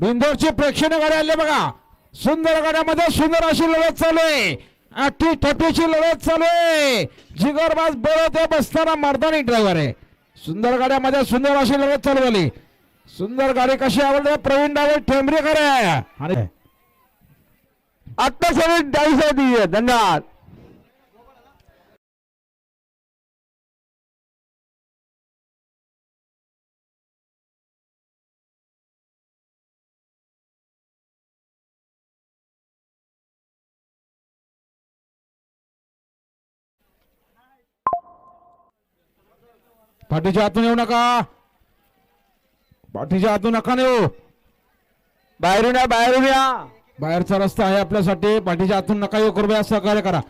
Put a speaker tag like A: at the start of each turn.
A: बिंदोरची प्रेक्षणीय गाडी आली बघा. सुंदर गाड्यामध्ये सुंदर अशी लढत चालू आहे. अटी ठटीची लढत चालू आहे. जिगरबाज बळत आहे बसताना मर्दानी ड्रायव्हर आहे. सुंदर गाड्यामध्ये सुंदर अशी लढत चालू झाली. सुंदर गाडी कशी आवडते? प्रवीण डावे ठेंबरेकर आहे. आणि
B: आत्ता सगळी डाईस दिली धन्यवाद.
A: पाठीच्या आतून येऊ नका. पाठीच्या आतून नका येऊ
B: बाहेरून या बाहेरून या.
A: बाहेरचा रस्ता आहे आपल्यासाठी. पाठीच्या आतून नका येऊ करू सहकार्य करा.